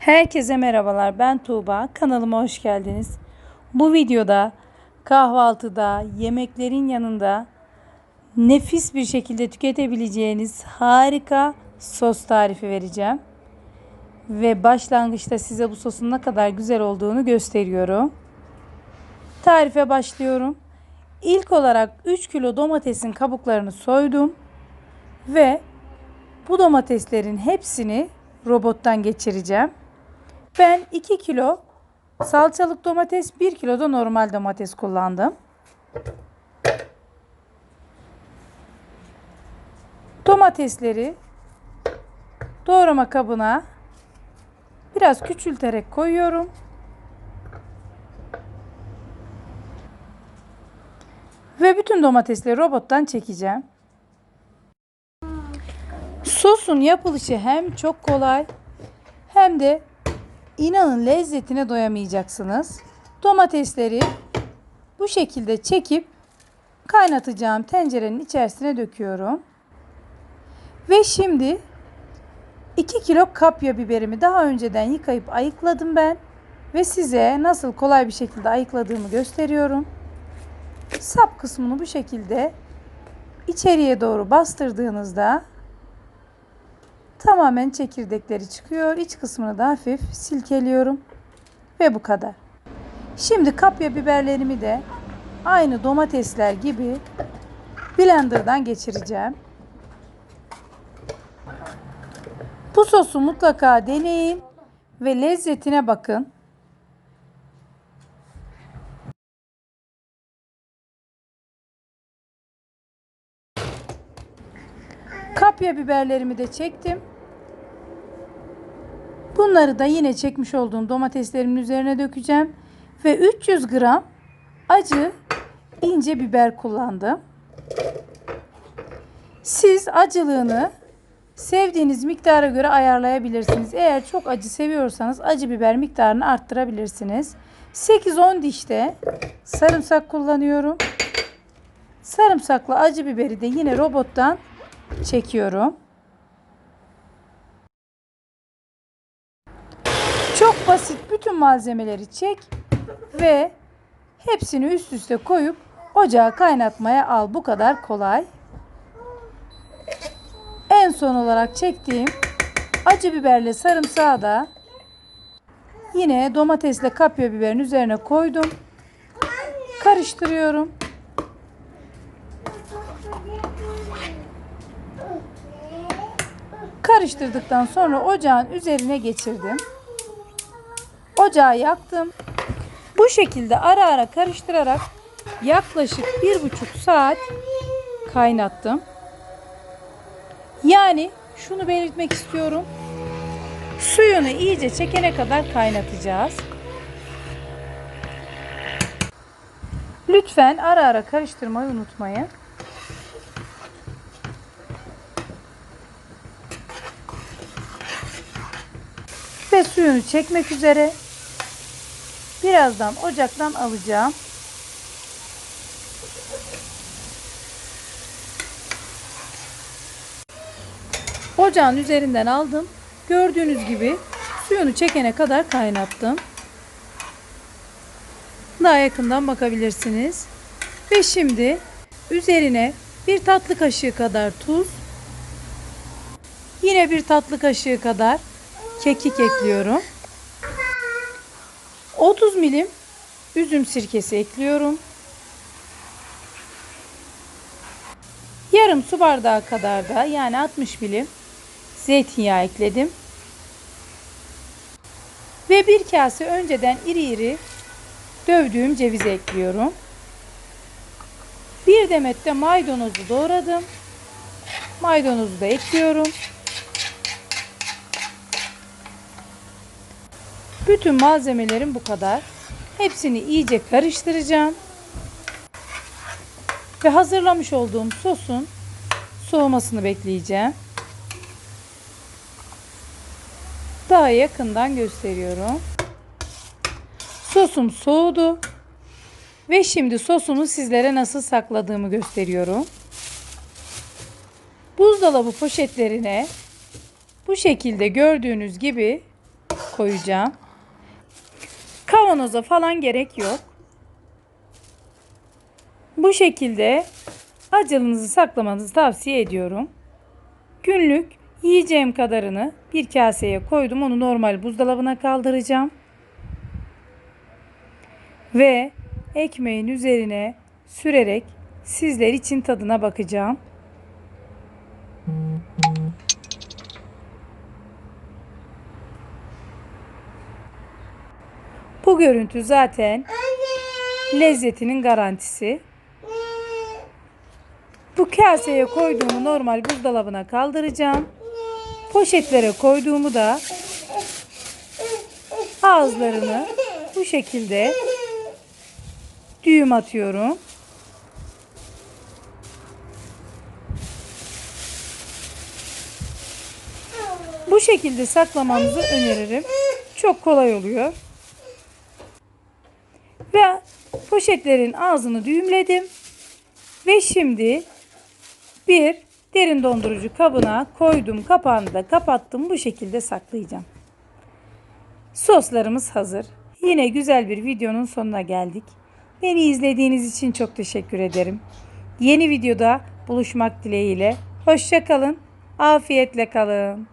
Herkese merhabalar. Ben Tuğba. Kanalıma hoş geldiniz. Bu videoda kahvaltıda, yemeklerin yanında nefis bir şekilde tüketebileceğiniz harika sos tarifi vereceğim. Ve başlangıçta size bu sosun ne kadar güzel olduğunu gösteriyorum. Tarife başlıyorum. İlk olarak 3 kilo domatesin kabuklarını soydum ve bu domateslerin hepsini robottan geçireceğim. Ben 2 kilo salçalık domates, 1 kilo da normal domates kullandım. Domatesleri doğrama kabına biraz küçülterek koyuyorum. Ve bütün domatesleri robottan çekeceğim. Sosun yapılışı hem çok kolay hem de inanın lezzetine doyamayacaksınız. Domatesleri bu şekilde çekip kaynatacağım tencerenin içerisine döküyorum. Ve şimdi 2 kilo kapya biberimi daha önceden yıkayıp ayıkladım ben. Ve size nasıl kolay bir şekilde ayıkladığımı gösteriyorum. Sap kısmını bu şekilde içeriye doğru bastırdığınızda tamamen çekirdekleri çıkıyor. İç kısmını da hafif silkeliyorum. Ve bu kadar. Şimdi kapya biberlerimi de aynı domatesler gibi blenderdan geçireceğim. Bu sosu mutlaka deneyin ve lezzetine bakın. Kapya biberlerimi de çektim. Bunları da yine çekmiş olduğum domateslerimin üzerine dökeceğim. Ve 300 gram acı ince biber kullandım. Siz acılığını sevdiğiniz miktara göre ayarlayabilirsiniz. Eğer çok acı seviyorsanız acı biber miktarını arttırabilirsiniz. 8-10 dişte sarımsak kullanıyorum. Sarımsakla acı biberi de yine robottan çekiyorum. Çok basit bütün malzemeleri çek ve hepsini üst üste koyup ocağa kaynatmaya al. Bu kadar kolay. En son olarak çektiğim acı biberle sarımsağı da yine domatesle kapya biberin üzerine koydum. Karıştırıyorum. Karıştırdıktan sonra ocağın üzerine geçirdim. Ocağı yaktım. Bu şekilde ara ara karıştırarak yaklaşık bir buçuk saat kaynattım. Yani şunu belirtmek istiyorum. Suyunu iyice çekene kadar kaynatacağız. Lütfen ara ara karıştırmayı unutmayın. Suyunu çekmek üzere. Birazdan ocaktan alacağım. Ocağın üzerinden aldım. Gördüğünüz gibi suyunu çekene kadar kaynattım. Daha yakından bakabilirsiniz. Ve şimdi üzerine bir tatlı kaşığı kadar tuz, yine bir tatlı kaşığı kadar kekik ekliyorum. 30 milim üzüm sirkesi ekliyorum. Yarım su bardağı kadar da yani 60 milim zeytinyağı ekledim. Ve bir kase önceden iri iri dövdüğüm cevizi ekliyorum. Bir demet de maydanozu doğradım. Maydanozu da ekliyorum. Bütün malzemelerim bu kadar. Hepsini iyice karıştıracağım. Ve hazırlamış olduğum sosun soğumasını bekleyeceğim. Daha yakından gösteriyorum. Sosum soğudu. Ve şimdi sosumu sizlere nasıl sakladığımı gösteriyorum. Buzdolabı poşetlerine bu şekilde gördüğünüz gibi koyacağım. Kavanoza falan gerek yok. Bu şekilde acılınızı saklamanızı tavsiye ediyorum. Günlük yiyeceğim kadarını bir kaseye koydum. Onu normal buzdolabına kaldıracağım. Ve ekmeğin üzerine sürerek sizler için tadına bakacağım. Bu görüntü zaten lezzetinin garantisi. Bu kaseye koyduğumu normal buzdolabına kaldıracağım. Poşetlere koyduğumu da ağızlarını bu şekilde düğüm atıyorum. Bu şekilde saklamanızı öneririm. Çok kolay oluyor. Ve poşetlerin ağzını düğümledim. Ve şimdi bir derin dondurucu kabına koydum. Kapağını da kapattım. Bu şekilde saklayacağım. Soslarımız hazır. Yine güzel bir videonun sonuna geldik. Beni izlediğiniz için çok teşekkür ederim. Yeni videoda buluşmak dileğiyle. Hoşça kalın. Afiyetle kalın.